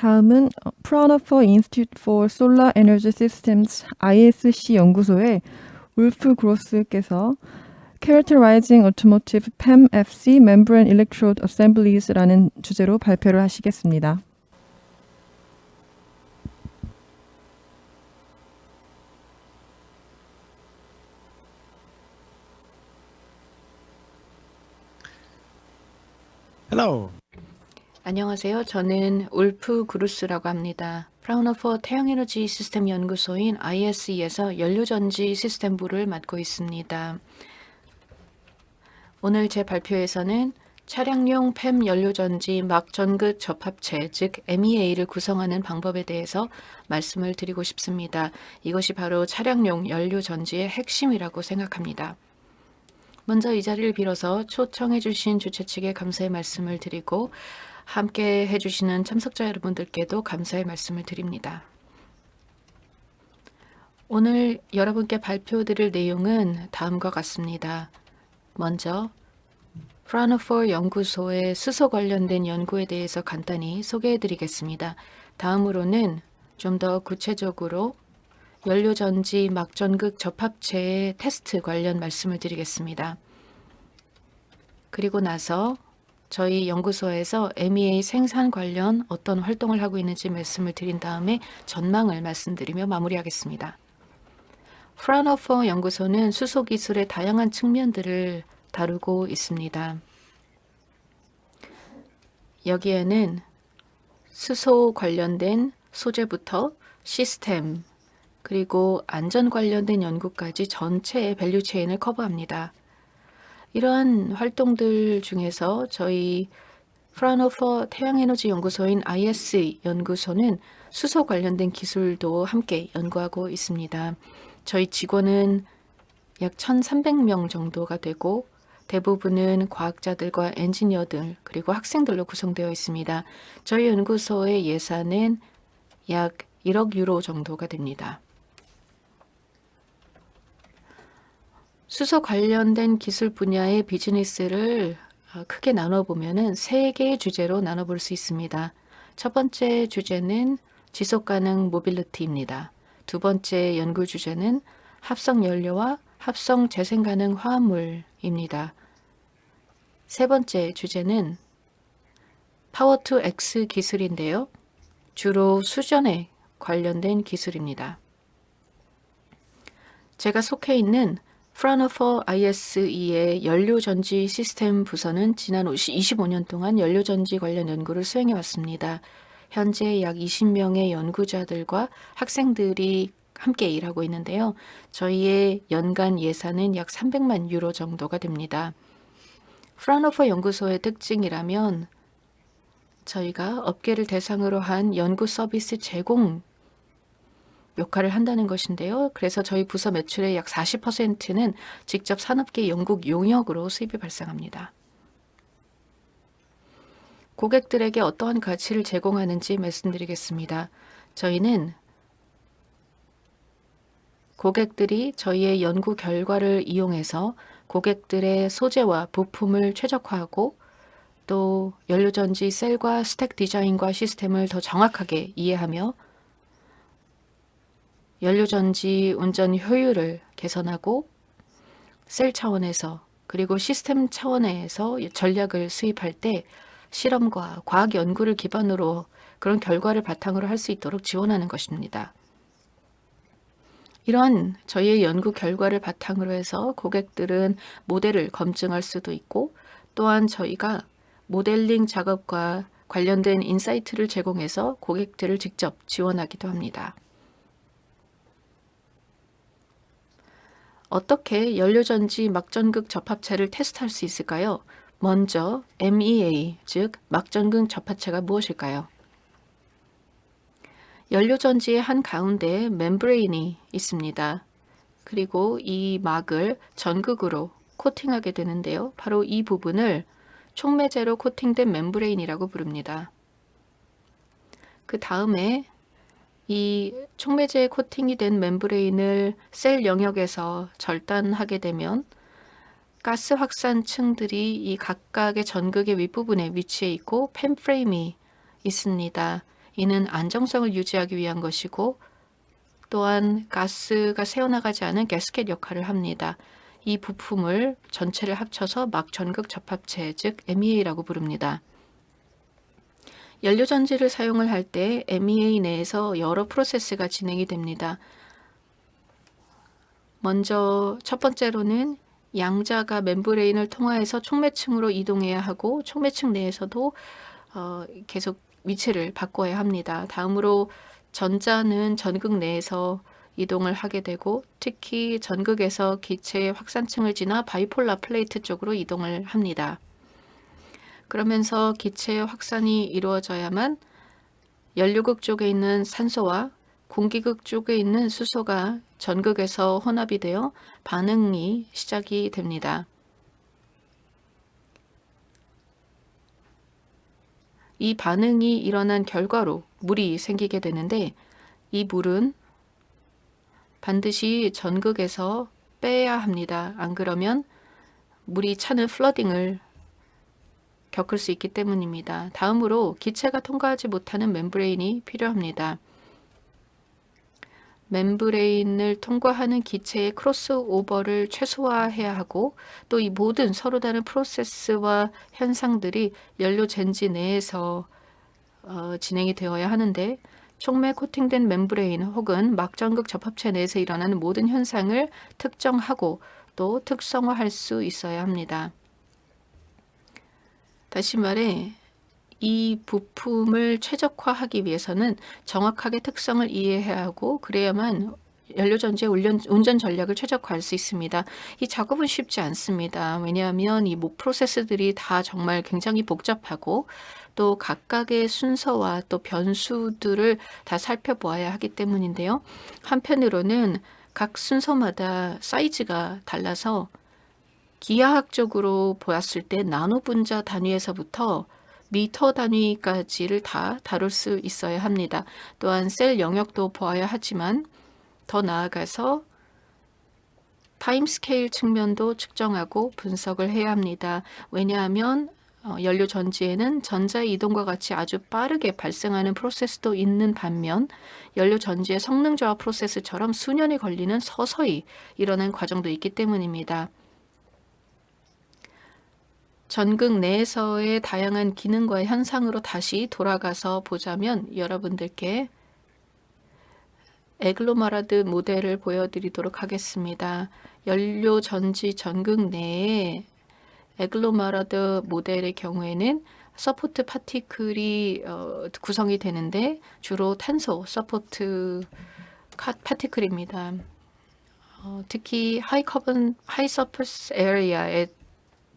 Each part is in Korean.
다음은 프라우너퍼 Institute for Solar Energy Systems ISC 연구소의 울프 그로스께서 Characterizing Automotive PEM-FC Membrane Electrode Assemblies라는 주제로 발표를 하시겠습니다. Hello. 안녕하세요. 저는 울프 그루스라고 합니다. 프라우너퍼 태양에너지 시스템 연구소인 ISE에서 연료전지 시스템부를 맡고 있습니다. 오늘 제 발표에서는 차량용 팸 연료전지 막 전극 접합체, 즉 MEA를 구성하는 방법에 대해서 말씀을 드리고 싶습니다. 이것이 바로 차량용 연료전지의 핵심이라고 생각합니다. 먼저 이 자리를 빌어서 초청해 주신 주최 측에 감사의 말씀을 드리고 함께 해주시는 참석자 여러분들께도 감사의 말씀을 드립니다. 오늘 여러분께 발표드릴 내용은 다음과 같습니다. 먼저 프라노포 연구소의 수소 관련된 연구에 대해서 간단히 소개해 드리겠습니다. 다음으로는 좀 더 구체적으로 연료전지 막전극 접합체의 테스트 관련 말씀을 드리겠습니다. 그리고 나서 저희 연구소에서 MEA 생산 관련 어떤 활동을 하고 있는지 말씀을 드린 다음에 전망을 말씀드리며 마무리하겠습니다. 프라노퍼 연구소는 수소 기술의 다양한 측면들을 다루고 있습니다. 여기에는 수소 관련된 소재부터 시스템, 그리고 안전 관련된 연구까지 전체의 밸류 체인을 커버합니다. 이러한 활동들 중에서 저희 프라노퍼 태양에너지 연구소인 IS 연구소는 수소 관련된 기술도 함께 연구하고 있습니다. 저희 직원은 약 1,300명 정도가 되고 대부분은 과학자들과 엔지니어들 그리고 학생들로 구성되어 있습니다. 저희 연구소의 예산은 약 1억 유로 정도가 됩니다. 수소 관련된 기술 분야의 비즈니스를 어, 크게 나눠보면 세 개의 주제로 나눠볼 수 있습니다. 첫 번째 주제는 지속 가능 모빌리티입니다. 두 번째 연구 주제는 합성 연료와 합성 재생 가능 화합물입니다. 세 번째 주제는 파워 투 X 기술인데요. 주로 수전에 관련된 기술입니다. 제가 속해 있는 프라노퍼 ISE의 연료전지 시스템 부서는 지난 25년 동안 연료전지 관련 연구를 수행해 왔습니다. 현재 약 20명의 연구자들과 학생들이 함께 일하고 있는데요. 저희의 연간 예산은 약 300만 유로 정도가 됩니다. 프라노퍼 연구소의 특징이라면 저희가 업계를 대상으로 한 연구 서비스 제공 역할을 한다는 것인데요. 그래서 저희 부서 매출의 약 40%는 직접 산업계 영국 용역으로 수입이 발생합니다. 고객들에게 어떠한 가치를 제공하는지 말씀드리겠습니다. 저희는 고객들이 저희의 연구 결과를 이용해서 고객들의 소재와 부품을 최적화하고 또 연료전지 셀과 스택 디자인과 시스템을 더 정확하게 이해하며 연료전지 운전 효율을 개선하고 셀 차원에서 그리고 시스템 차원에서 전략을 수입할 때 실험과 과학 연구를 기반으로 그런 결과를 바탕으로 할 수 있도록 지원하는 것입니다. 이러한 저희의 연구 결과를 바탕으로 해서 고객들은 모델을 검증할 수도 있고 또한 저희가 모델링 작업과 관련된 인사이트를 제공해서 고객들을 직접 지원하기도 합니다. 어떻게 연료전지 막전극 접합체를 테스트할 수 있을까요? 먼저 MEA, 즉 막전극 접합체가 무엇일까요? 연료전지의 한 가운데 멤브레인이 있습니다. 그리고 이 막을 전극으로 코팅하게 되는데요. 바로 이 부분을 촉매제로 코팅된 멤브레인이라고 부릅니다. 그 다음에 이 촉매제에 코팅이 된 멤브레인을 셀 영역에서 절단하게 되면 가스 확산층들이 이 각각의 전극의 윗부분에 위치해 있고 펜 프레임이 있습니다. 이는 안정성을 유지하기 위한 것이고 또한 가스가 새어나가지 않은 가스켓 역할을 합니다. 이 부품을 전체를 합쳐서 막 전극 접합체 즉 MEA라고 부릅니다. 연료 전지를 사용을 할 때 MEA 내에서 여러 프로세스가 진행이 됩니다. 먼저 첫 번째로는 양자가 멤브레인을 통하여서 촉매층으로 이동해야 하고 촉매층 내에서도 어, 계속 위치를 바꿔야 합니다. 다음으로 전자는 전극 내에서 이동을 하게 되고 특히 전극에서 기체의 확산층을 지나 바이폴라 플레이트 쪽으로 이동을 합니다. 그러면서 기체의 확산이 이루어져야만 연료극 쪽에 있는 산소와 공기극 쪽에 있는 수소가 전극에서 혼합이 되어 반응이 시작이 됩니다. 이 반응이 일어난 결과로 물이 생기게 되는데 이 물은 반드시 전극에서 빼야 합니다. 안 그러면 물이 차는 플러딩을 겪을 수 있기 때문입니다. 다음으로 기체가 통과하지 못하는 멤브레인이 필요합니다. 멤브레인을 통과하는 기체의 크로스오버를 최소화해야 하고 또 이 모든 서로 다른 프로세스와 현상들이 연료 젠지 내에서 어, 진행이 되어야 하는데 촉매 코팅된 멤브레인 혹은 막전극 접합체 내에서 일어나는 모든 현상을 특정하고 또 특성화할 수 있어야 합니다. 다시 말해 이 부품을 최적화하기 위해서는 정확하게 특성을 이해해야 하고 그래야만 연료전지의 운전 전략을 최적화할 수 있습니다. 이 작업은 쉽지 않습니다. 왜냐하면 이 목 프로세스들이 다 정말 굉장히 복잡하고 또 각각의 순서와 또 변수들을 다 살펴보아야 하기 때문인데요. 한편으로는 각 순서마다 사이즈가 달라서 기하학적으로 보았을 때 나노 분자 단위에서부터 미터 단위까지를 다 다룰 수 있어야 합니다. 또한 셀 영역도 보아야 하지만 더 나아가서 타임 스케일 측면도 측정하고 분석을 해야 합니다. 왜냐하면 어, 연료 전지에는 전자 이동과 같이 아주 빠르게 발생하는 프로세스도 있는 반면 연료 전지의 성능 저하 프로세스처럼 수년이 걸리는 서서히 일어난 과정도 있기 때문입니다. 전극 내에서의 다양한 기능과 현상으로 다시 돌아가서 보자면 여러분들께 에글로마라드 모델을 보여드리도록 하겠습니다. 연료 전지 전극 내에 에글로마라드 모델의 경우에는 서포트 파티클이 어, 구성이 되는데 주로 탄소 서포트 파티클입니다. 어, 특히 하이 커본 하이 서퍼스 에리아에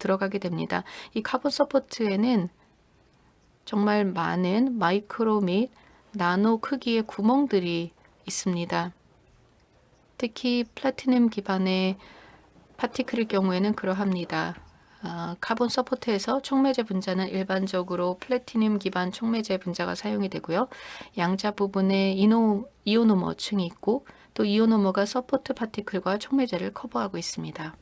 들어가게 됩니다. 이 카본 서포트에는 정말 많은 마이크로 및 나노 크기의 구멍들이 있습니다. 특히 플래티넘 기반의 파티클일 경우에는 그러합니다. 아, 카본 서포트에서 촉매제 분자는 일반적으로 플래티늄 기반 촉매제 분자가 사용이 되고요. 양자 부분에 이노, 이오노머 층이 있고 또 이오노머가 서포트 파티클과 촉매제를 커버하고 있습니다.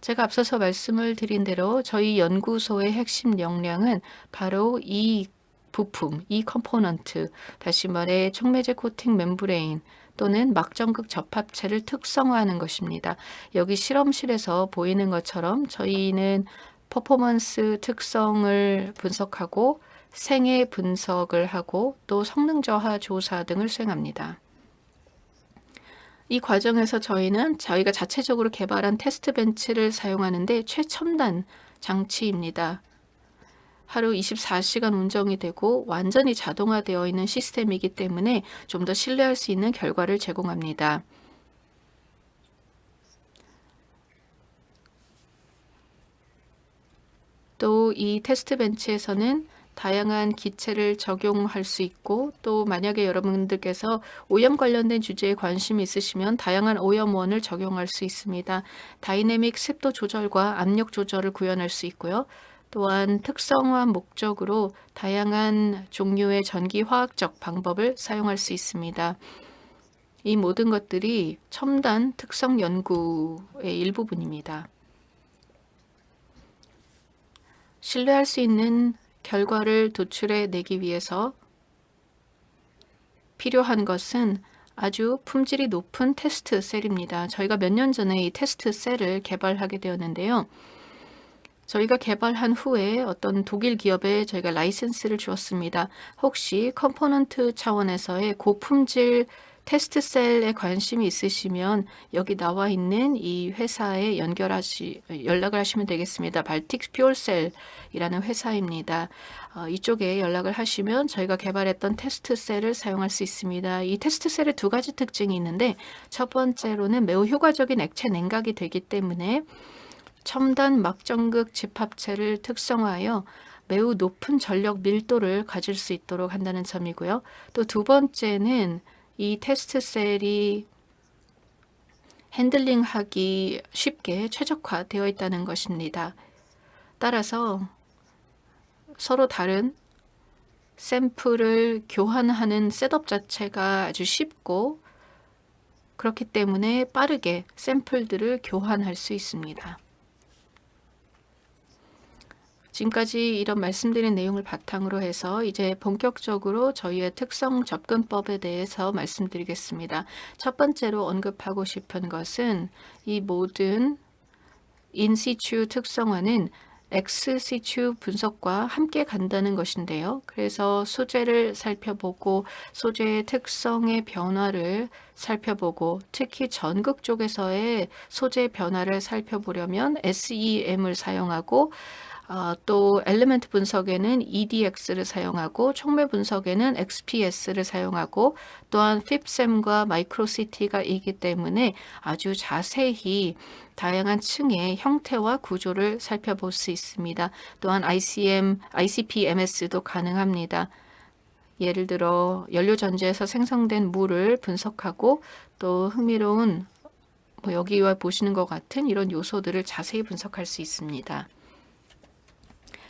제가 앞서서 말씀을 드린 대로 저희 연구소의 핵심 역량은 바로 이 부품, 이 컴포넌트, 다시 말해 촉매제 코팅 멤브레인 또는 막전극 접합체를 특성화하는 것입니다. 여기 실험실에서 보이는 것처럼 저희는 퍼포먼스 특성을 분석하고 생애 분석을 하고 또 성능 저하 조사 등을 수행합니다. 이 과정에서 저희는 저희가 자체적으로 개발한 테스트 벤치를 사용하는데 최첨단 장치입니다. 하루 24시간 운정이 되고 완전히 자동화되어 있는 시스템이기 때문에 좀 더 신뢰할 수 있는 결과를 제공합니다. 또 이 테스트 벤치에서는 다양한 기체를 적용할 수 있고 또 만약에 여러분들께서 오염 관련된 주제에 관심이 있으시면 다양한 오염원을 적용할 수 있습니다. 다이내믹 습도 조절과 압력 조절을 구현할 수 있고요. 또한 특성화 목적으로 다양한 종류의 전기 화학적 방법을 사용할 수 있습니다. 이 모든 것들이 첨단 특성 연구의 일부분입니다. 신뢰할 수 있는 결과를 도출해 내기 위해서 필요한 것은 아주 품질이 높은 테스트 셀입니다. 저희가 몇 년 전에 이 테스트 셀을 개발하게 되었는데요. 저희가 개발한 후에 어떤 독일 기업에 저희가 라이센스를 주었습니다. 혹시 컴포넌트 차원에서의 고품질 테스트 셀에 관심이 있으시면 여기 나와 있는 이 회사에 연결하시 연락을 하시면 되겠습니다. 발틱 퓨얼셀이라는 회사입니다. 어, 이쪽에 연락을 하시면 저희가 개발했던 테스트 셀을 사용할 수 있습니다. 이 테스트 셀에 두 가지 특징이 있는데 첫 번째로는 매우 효과적인 액체 냉각이 되기 때문에 첨단 막전극 집합체를 특성화하여 매우 높은 전력 밀도를 가질 수 있도록 한다는 점이고요. 또 두 번째는 이 테스트 셀이 핸들링하기 쉽게 최적화되어 있다는 것입니다. 따라서 서로 다른 샘플을 교환하는 셋업 자체가 아주 쉽고 그렇기 때문에 빠르게 샘플들을 교환할 수 있습니다. 지금까지 이런 말씀드린 내용을 바탕으로 해서 이제 본격적으로 저희의 특성 접근법에 대해서 말씀드리겠습니다. 첫 번째로 언급하고 싶은 것은 이 모든 인시추 특성화는 엑스시추 분석과 함께 간다는 것인데요. 그래서 소재를 살펴보고 소재의 특성의 변화를 살펴보고 특히 전극 쪽에서의 소재 변화를 살펴보려면 SEM을 사용하고 어, 또 엘리멘트 분석에는 EDX를 사용하고 촉매 분석에는 XPS를 사용하고 또한 핍셈과 마이크로시티가 있기 때문에 아주 자세히 다양한 층의 형태와 구조를 살펴볼 수 있습니다. 또한 ICM, ICP-MS도 가능합니다. 예를 들어 연료 전지에서 생성된 물을 분석하고 또 흥미로운 뭐 여기와 보시는 것 같은 이런 요소들을 자세히 분석할 수 있습니다.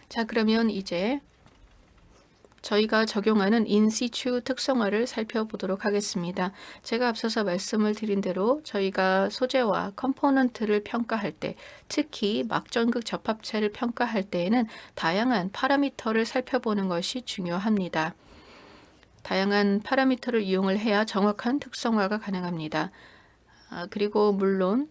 자, 그러면 이제 저희가 적용하는 인시추 특성화를 살펴보도록 하겠습니다. 제가 앞서서 말씀을 드린 대로 저희가 소재와 컴포넌트를 평가할 때, 특히 막전극 접합체를 평가할 때에는 다양한 파라미터를 살펴보는 것이 중요합니다. 다양한 파라미터를 이용을 해야 정확한 특성화가 가능합니다. 아, 그리고 물론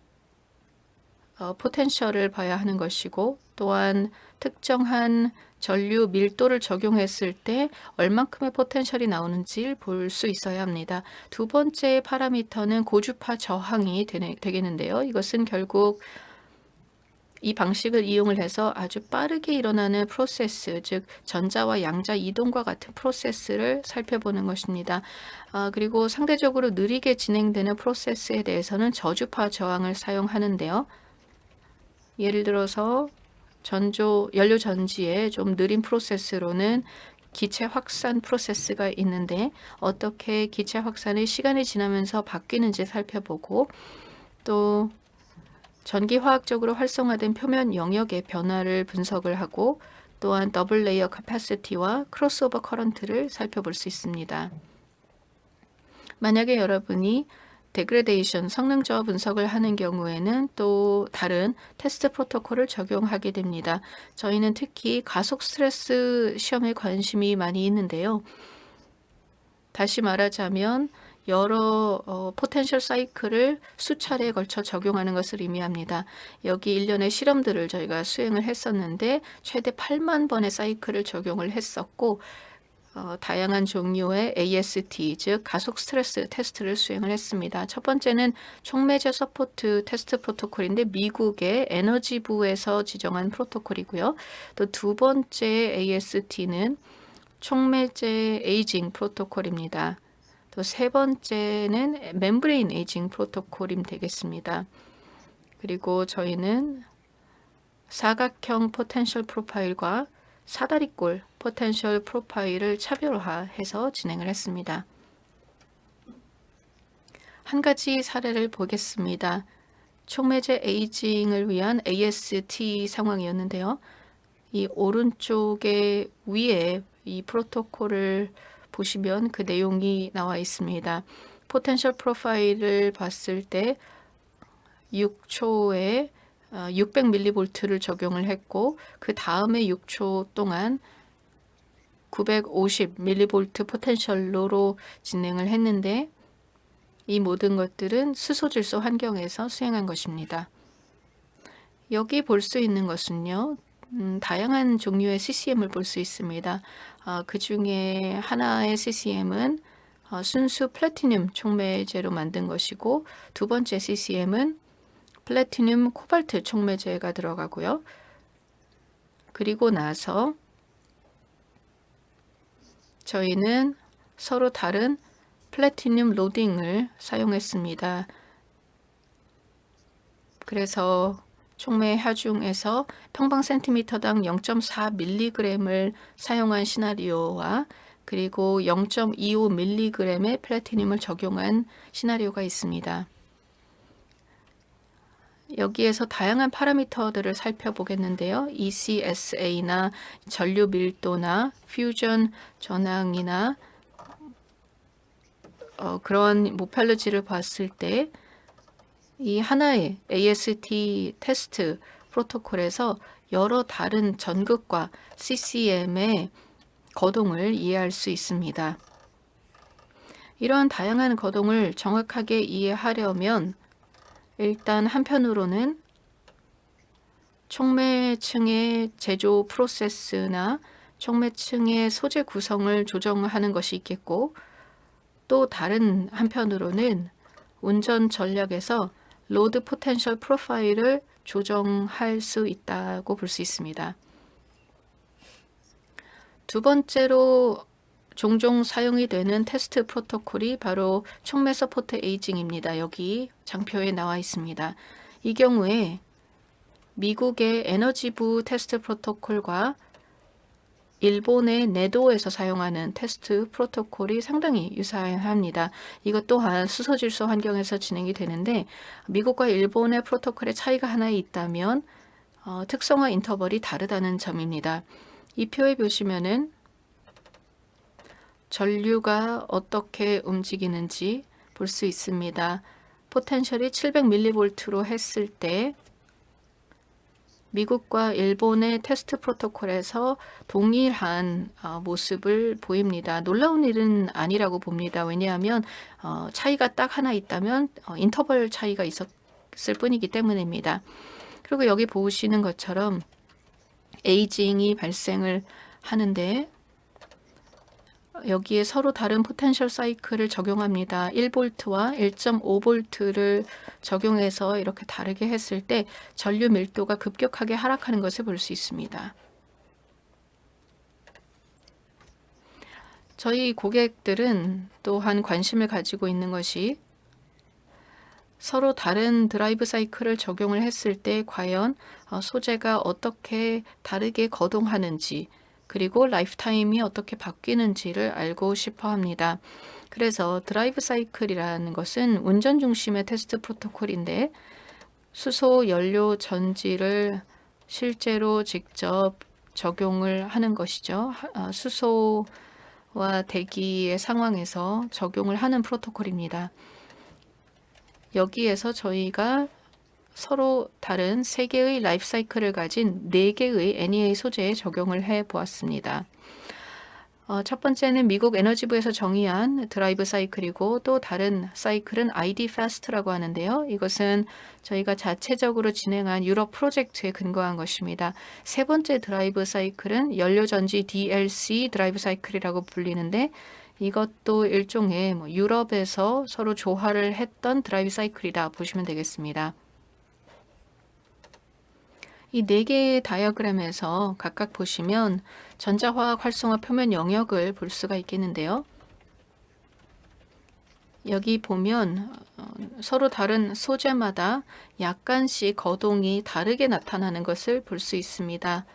어, 포텐셜을 봐야 하는 것이고 또한 특정한 전류 밀도를 적용했을 때 얼만큼의 포텐셜이 나오는지 볼 수 있어야 합니다. 두 번째 파라미터는 고주파 저항이 되겠는데요. 이것은 결국 이 방식을 이용을 해서 아주 빠르게 일어나는 프로세스, 즉 전자와 양자 이동과 같은 프로세스를 살펴보는 것입니다. 아, 그리고 상대적으로 느리게 진행되는 프로세스에 대해서는 저주파 저항을 사용하는데요. 예를 들어서 전조 연료 전지의 좀 느린 프로세스로는 기체 확산 프로세스가 있는데 어떻게 기체 확산이 시간이 지나면서 바뀌는지 살펴보고 또 전기 화학적으로 활성화된 표면 영역의 변화를 분석을 하고 또한 더블 레이어 카파시티와 크로스오버 커런트를 살펴볼 수 있습니다. 만약에 여러분이 데그레데이션 성능 저하 분석을 하는 경우에는 또 다른 테스트 프로토콜을 적용하게 됩니다. 저희는 특히 가속 스트레스 시험에 관심이 많이 있는데요. 다시 말하자면 여러 어, 포텐셜 사이클을 수차례에 걸쳐 적용하는 것을 의미합니다. 여기 일련의 실험들을 저희가 수행을 했었는데 최대 8만 번의 사이클을 적용을 했었고 어, 다양한 종류의 AST, 즉 가속 스트레스 테스트를 수행을 했습니다. 첫 번째는 촉매제 서포트 테스트 프로토콜인데 미국의 에너지부에서 지정한 프로토콜이고요. 또 두 번째 AST는 촉매제 에이징 프로토콜입니다. 또 세 번째는 멤브레인 에이징 프로토콜임 되겠습니다. 그리고 저희는 사각형 포텐셜 프로파일과 사다리꼴 포텐셜 프로파일을 차별화해서 진행을 했습니다. 한 가지 사례를 보겠습니다. 촉매제 에이징을 위한 AST 상황이었는데요. 이 오른쪽에 위에 이 프로토콜을 보시면 그 내용이 나와 있습니다. 포텐셜 프로파일을 봤을 때 6초에 600mV를 적용을 했고 그 다음에 6초 동안 950mV 포텐셜로로 진행을 했는데 이 모든 것들은 수소질소 환경에서 수행한 것입니다. 여기 볼 수 있는 것은요. 음, 다양한 종류의 CCM을 볼 수 있습니다. 아, 그 중에 하나의 CCM은 어, 순수 플래티늄 촉매제로 만든 것이고 두 번째 CCM은 플래티늄 코발트 촉매제가 들어가고요. 그리고 나서 저희는 서로 다른 플래티늄 로딩을 사용했습니다. 그래서 촉매 하중에서 평방 센티미터당 0.4mg을 사용한 시나리오와 그리고 0.25mg의 플래티늄을 적용한 시나리오가 있습니다. 여기에서 다양한 파라미터들을 살펴보겠는데요. ECSA나 전류 밀도나 퓨전 전항이나 어, 그런 모팔르지를 봤을 때 이 하나의 AST 테스트 프로토콜에서 여러 다른 전극과 CCM의 거동을 이해할 수 있습니다. 이러한 다양한 거동을 정확하게 이해하려면 일단 한편으로는 촉매층의 제조 프로세스나 촉매층의 소재 구성을 조정하는 것이 있겠고 또 다른 한편으로는 운전 전략에서 로드 포텐셜 프로파일을 조정할 수 있다고 볼 수 있습니다. 두 번째로 종종 사용이 되는 테스트 프로토콜이 바로 촉매 서포트 에이징입니다. 여기 장표에 나와 있습니다. 이 경우에 미국의 에너지부 테스트 프로토콜과 일본의 네도에서 사용하는 테스트 프로토콜이 상당히 유사합니다. 이것 또한 수소질소 환경에서 진행이 되는데 미국과 일본의 프로토콜의 차이가 하나 있다면 어, 특성화 인터벌이 다르다는 점입니다. 이 표에 보시면은 전류가 어떻게 움직이는지 볼 수 있습니다. 포텐셜이 700mV로 했을 때 미국과 일본의 테스트 프로토콜에서 동일한 어, 모습을 보입니다. 놀라운 일은 아니라고 봅니다. 왜냐하면 어, 차이가 딱 하나 있다면 어, 인터벌 차이가 있었을 뿐이기 때문입니다. 그리고 여기 보시는 것처럼 에이징이 발생을 하는데 여기에 서로 다른 포텐셜 사이클을 적용합니다. 1볼트와 1.5볼트를 적용해서 이렇게 다르게 했을 때 전류 밀도가 급격하게 하락하는 것을 볼 수 있습니다. 저희 고객들은 또한 관심을 가지고 있는 것이 서로 다른 드라이브 사이클을 적용을 했을 때 과연 어, 소재가 어떻게 다르게 거동하는지 그리고 라이프타임이 어떻게 바뀌는지를 알고 싶어 합니다. 그래서 드라이브 사이클이라는 것은 운전 중심의 테스트 프로토콜인데 수소 연료 전지를 실제로 직접 적용을 하는 것이죠. 아, 수소와 대기의 상황에서 적용을 하는 프로토콜입니다. 여기에서 저희가 서로 다른 세 개의 라이프 사이클을 가진 네 개의 NEA 소재에 적용을 해 보았습니다. 어, 첫 번째는 미국 에너지부에서 정의한 드라이브 사이클이고 또 다른 사이클은 ID Fast라고 하는데요. 이것은 저희가 자체적으로 진행한 유럽 프로젝트에 근거한 것입니다. 세 번째 드라이브 사이클은 연료전지 DLC 드라이브 사이클이라고 불리는데 이것도 일종의 뭐 유럽에서 서로 조화를 했던 드라이브 사이클이다 보시면 되겠습니다. 이 네 개의 다이어그램에서 각각 보시면 전자화학 활성화 표면 영역을 볼 수가 있겠는데요. 여기 보면 어, 서로 다른 소재마다 약간씩 거동이 다르게 나타나는 것을 볼 수 있습니다.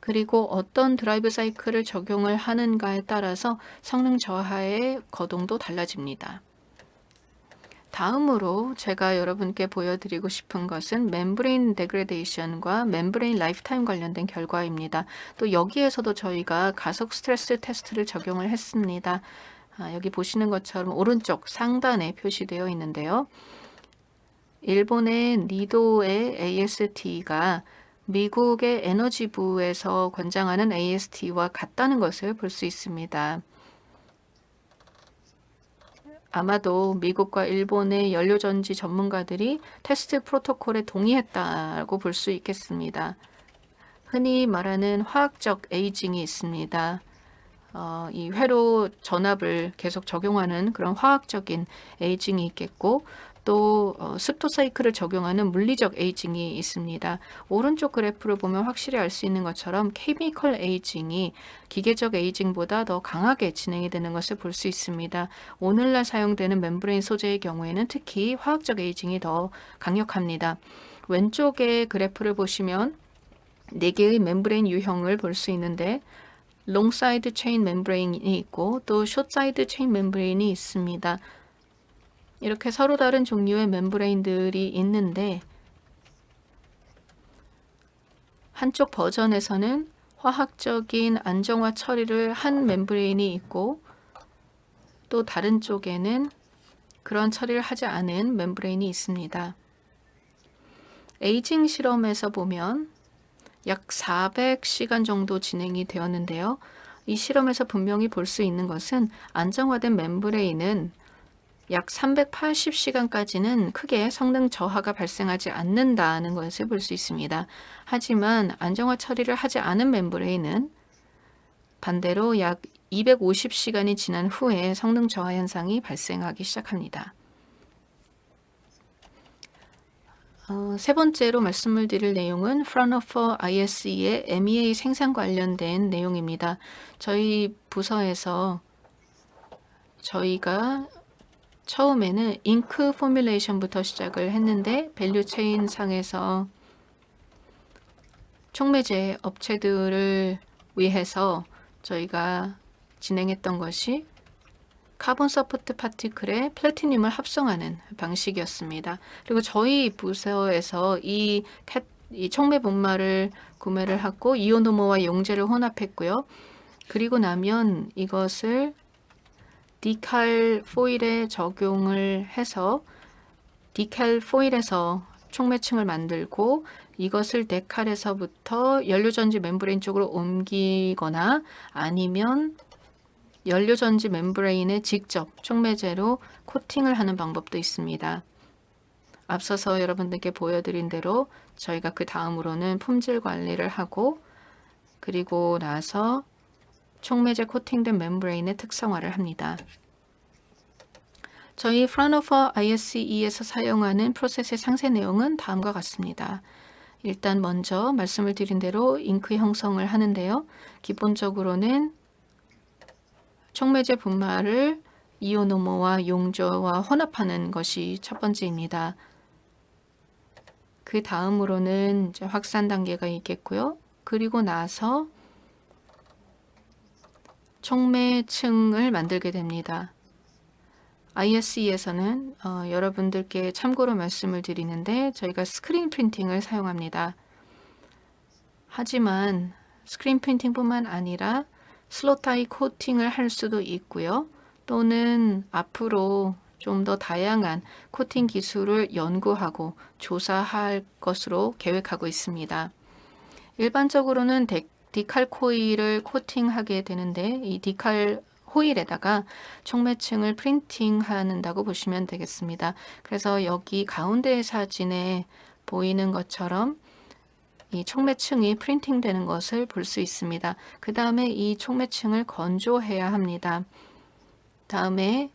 그리고 어떤 드라이브 사이클을 적용을 하는가에 따라서 성능 저하의 거동도 달라집니다. 다음으로 제가 여러분께 보여드리고 싶은 것은 멤브레인 데그레데이션과 멤브레인 라이프타임 관련된 결과입니다. 또 여기에서도 저희가 가속 스트레스 테스트를 적용을 했습니다. 아, 여기 보시는 것처럼 오른쪽 상단에 표시되어 있는데요. 일본의 니도의 AST가 미국의 에너지부에서 권장하는 AST와 같다는 것을 볼 수 있습니다. 아마도 미국과 일본의 연료전지 전문가들이 테스트 프로토콜에 동의했다고 볼 수 있겠습니다. 흔히 말하는 화학적 에이징이 있습니다. 어, 이 회로 전압을 계속 적용하는 그런 화학적인 에이징이 있겠고 또 어, 습도 사이클을 적용하는 물리적 에이징이 있습니다. 오른쪽 그래프를 보면 확실히 알 수 있는 것처럼 케미컬 에이징이 기계적 에이징보다 더 강하게 진행이 되는 것을 볼 수 있습니다. 오늘날 사용되는 멤브레인 소재의 경우에는 특히 화학적 에이징이 더 강력합니다. 왼쪽의 그래프를 보시면 네 개의 멤브레인 유형을 볼 수 있는데 롱 사이드 체인 멤브레인이 있고 또 숏 사이드 체인 멤브레인이 있습니다. 이렇게 서로 다른 종류의 멤브레인들이 있는데 한쪽 버전에서는 화학적인 안정화 처리를 한 멤브레인이 있고 또 다른 쪽에는 그런 처리를 하지 않은 멤브레인이 있습니다. 에이징 실험에서 보면 약 400시간 정도 진행이 되었는데요. 이 실험에서 분명히 볼 수 있는 것은 안정화된 멤브레인은 약 380시간까지는 크게 성능 저하가 발생하지 않는다는 것을 볼 수 있습니다. 하지만 안정화 처리를 하지 않은 멤브레인은 반대로 약 250시간이 지난 후에 성능 저하 현상이 발생하기 시작합니다. 어, 세 번째로 말씀을 드릴 내용은 프라노퍼 ISE의 MEA 생산 관련된 내용입니다. 저희 부서에서 저희가 처음에는 잉크 포뮬레이션부터 시작을 했는데 밸류 체인 상에서 촉매제 업체들을 위해서 저희가 진행했던 것이 카본 서포트 파티클에 플래티늄을 합성하는 방식이었습니다. 그리고 저희 부서에서 이, 캣, 이 촉매 분말을 구매를 하고 이오노모와 용제를 혼합했고요. 그리고 나면 이것을 디칼 포일에 적용을 해서 디칼 포일에서 촉매층을 만들고 이것을 데칼에서부터 연료전지 멤브레인 쪽으로 옮기거나 아니면 연료전지 멤브레인에 직접 촉매제로 코팅을 하는 방법도 있습니다. 앞서서 여러분들께 보여드린 대로 저희가 그 다음으로는 품질 관리를 하고 그리고 나서 촉매제 코팅된 멤브레인의 특성화를 합니다. 저희 프라노퍼 ISE에서 사용하는 프로세스의 상세 내용은 다음과 같습니다. 일단 먼저 말씀을 드린 대로 잉크 형성을 하는데요. 기본적으로는 촉매제 분말을 이오노모와 용조와 혼합하는 것이 첫 번째입니다. 그 다음으로는 이제 확산 단계가 있겠고요. 그리고 나서 촉매층을 만들게 됩니다. ISE에서는 어, 여러분들께 참고로 말씀을 드리는데 저희가 스크린 프린팅을 사용합니다. 하지만 스크린 프린팅뿐만 아니라 슬로타이 코팅을 할 수도 있고요. 또는 앞으로 좀 더 다양한 코팅 기술을 연구하고 조사할 것으로 계획하고 있습니다. 일반적으로는 데, 디칼 코일을 코팅하게 되는데 이 디칼 호일에다가 촉매층을 프린팅한다고 보시면 되겠습니다. 그래서 여기 가운데 사진에 보이는 것처럼 이 촉매층이 프린팅 되는 것을 볼 수 있습니다. 그 다음에 이 촉매층을 건조해야 합니다. 다음에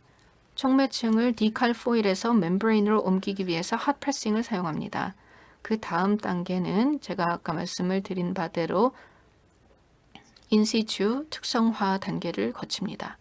촉매층을 디칼 포일에서 멤브레인으로 옮기기 위해서 핫 프레싱을 사용합니다. 그 다음 단계는 제가 아까 말씀을 드린 바대로 인시추 특성화 단계를 거칩니다.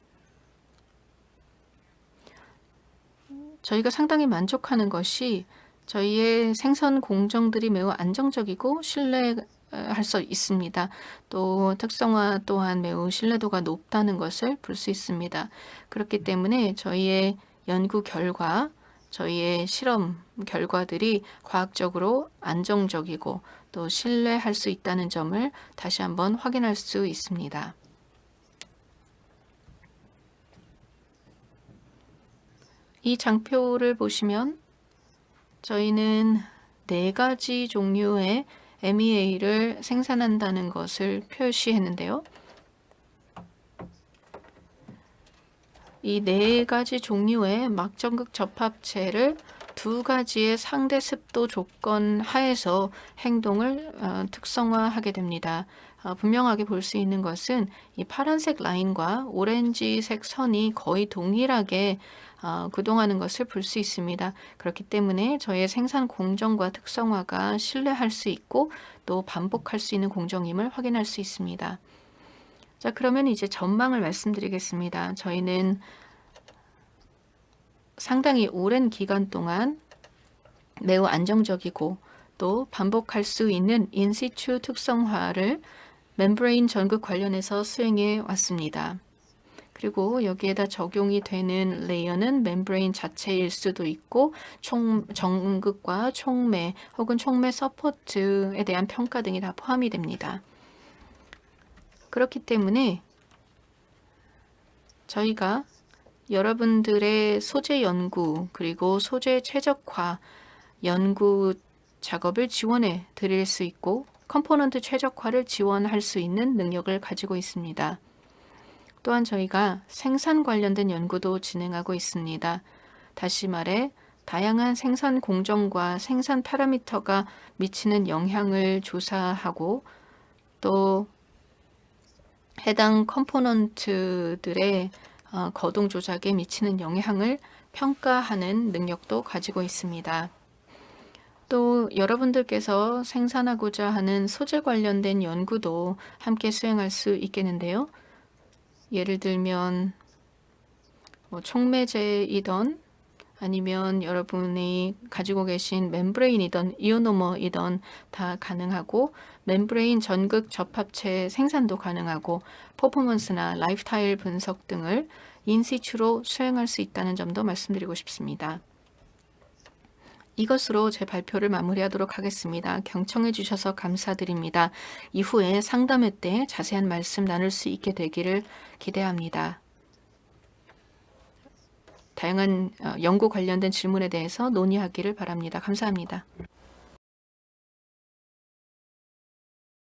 저희가 상당히 만족하는 것이 저희의 생선 공정들이 매우 안정적이고 신뢰할 수 있습니다. 또 특성화 또한 매우 신뢰도가 높다는 것을 볼 수 있습니다. 그렇기 때문에 저희의 연구 결과, 저희의 실험 결과들이 과학적으로 안정적이고 또 신뢰할 수 있다는 점을 다시 한번 확인할 수 있습니다. 이 장표를 보시면 저희는 네 가지 종류의 MEA를 생산한다는 것을 표시했는데요. 이 네 가지 종류의 막전극 접합체를 두 가지의 상대 습도 조건 하에서 행동을 어, 특성화하게 됩니다. 어, 분명하게 볼 수 있는 것은 이 파란색 라인과 오렌지색 선이 거의 동일하게 어, 구동하는 것을 볼 수 있습니다. 그렇기 때문에 저의 생산 공정과 특성화가 신뢰할 수 있고 또 반복할 수 있는 공정임을 확인할 수 있습니다. 자, 그러면 이제 전망을 말씀드리겠습니다. 저희는 상당히 오랜 기간 동안 매우 안정적이고 또 반복할 수 있는 인시추 특성화를 멤브레인 전극 관련해서 수행해 왔습니다. 그리고 여기에다 적용이 되는 레이어는 멤브레인 자체일 수도 있고 총 전극과 촉매 혹은 촉매 서포트에 대한 평가 등이 다 포함이 됩니다. 그렇기 때문에 저희가 여러분들의 소재 연구 그리고 소재 최적화 연구 작업을 지원해 드릴 수 있고 컴포넌트 최적화를 지원할 수 있는 능력을 가지고 있습니다. 또한 저희가 생산 관련된 연구도 진행하고 있습니다. 다시 말해 다양한 생산 공정과 생산 파라미터가 미치는 영향을 조사하고 또 해당 컴포넌트들의 어, 거동 조작에 미치는 영향을 평가하는 능력도 가지고 있습니다. 또 여러분들께서 생산하고자 하는 소재 관련된 연구도 함께 수행할 수 있겠는데요. 예를 들면 뭐 촉매제이던 아니면 여러분이 가지고 계신 멤브레인이던 이오노머이던 다 가능하고 멤브레인 전극 접합체 생산도 가능하고 퍼포먼스나 라이프타일 분석 등을 인시추로 수행할 수 있다는 점도 말씀드리고 싶습니다. 이것으로 제 발표를 마무리하도록 하겠습니다. 경청해 주셔서 감사드립니다. 이후에 상담회 때 자세한 말씀 나눌 수 있게 되기를 기대합니다. 다양한 어, 연구 관련된 질문에 대해서 논의하기를 바랍니다. 감사합니다.